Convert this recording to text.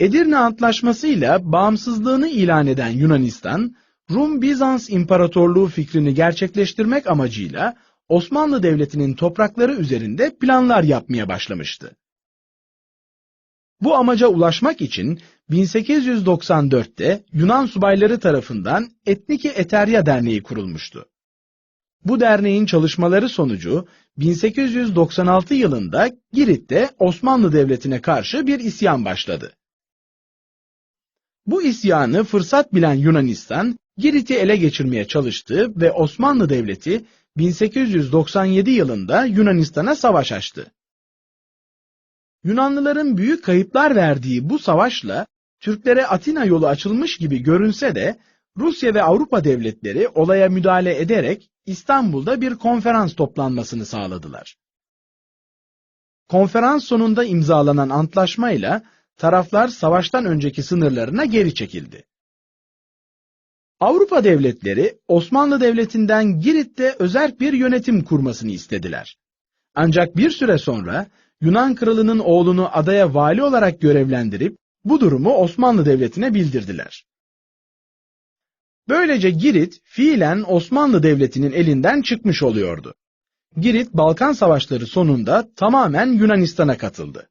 Edirne Antlaşması ile bağımsızlığını ilan eden Yunanistan, Rum-Bizans İmparatorluğu fikrini gerçekleştirmek amacıyla Osmanlı Devleti'nin toprakları üzerinde planlar yapmaya başlamıştı. Bu amaca ulaşmak için 1894'te Yunan subayları tarafından Etniki Eterya Derneği kurulmuştu. Bu derneğin çalışmaları sonucu 1896 yılında Girit'te Osmanlı Devleti'ne karşı bir isyan başladı. Bu isyanı fırsat bilen Yunanistan, Girit'i ele geçirmeye çalıştı ve Osmanlı Devleti 1897 yılında Yunanistan'a savaş açtı. Yunanlıların büyük kayıplar verdiği bu savaşla Türklere Atina yolu açılmış gibi görünse de Rusya ve Avrupa devletleri olaya müdahale ederek İstanbul'da bir konferans toplanmasını sağladılar. Konferans sonunda imzalanan antlaşmayla taraflar savaştan önceki sınırlarına geri çekildi. Avrupa devletleri Osmanlı Devleti'nden Girit'te özerk bir yönetim kurmasını istediler. Ancak bir süre sonra Yunan kralının oğlunu adaya vali olarak görevlendirip bu durumu Osmanlı Devleti'ne bildirdiler. Böylece Girit fiilen Osmanlı Devleti'nin elinden çıkmış oluyordu. Girit Balkan Savaşları sonunda tamamen Yunanistan'a katıldı.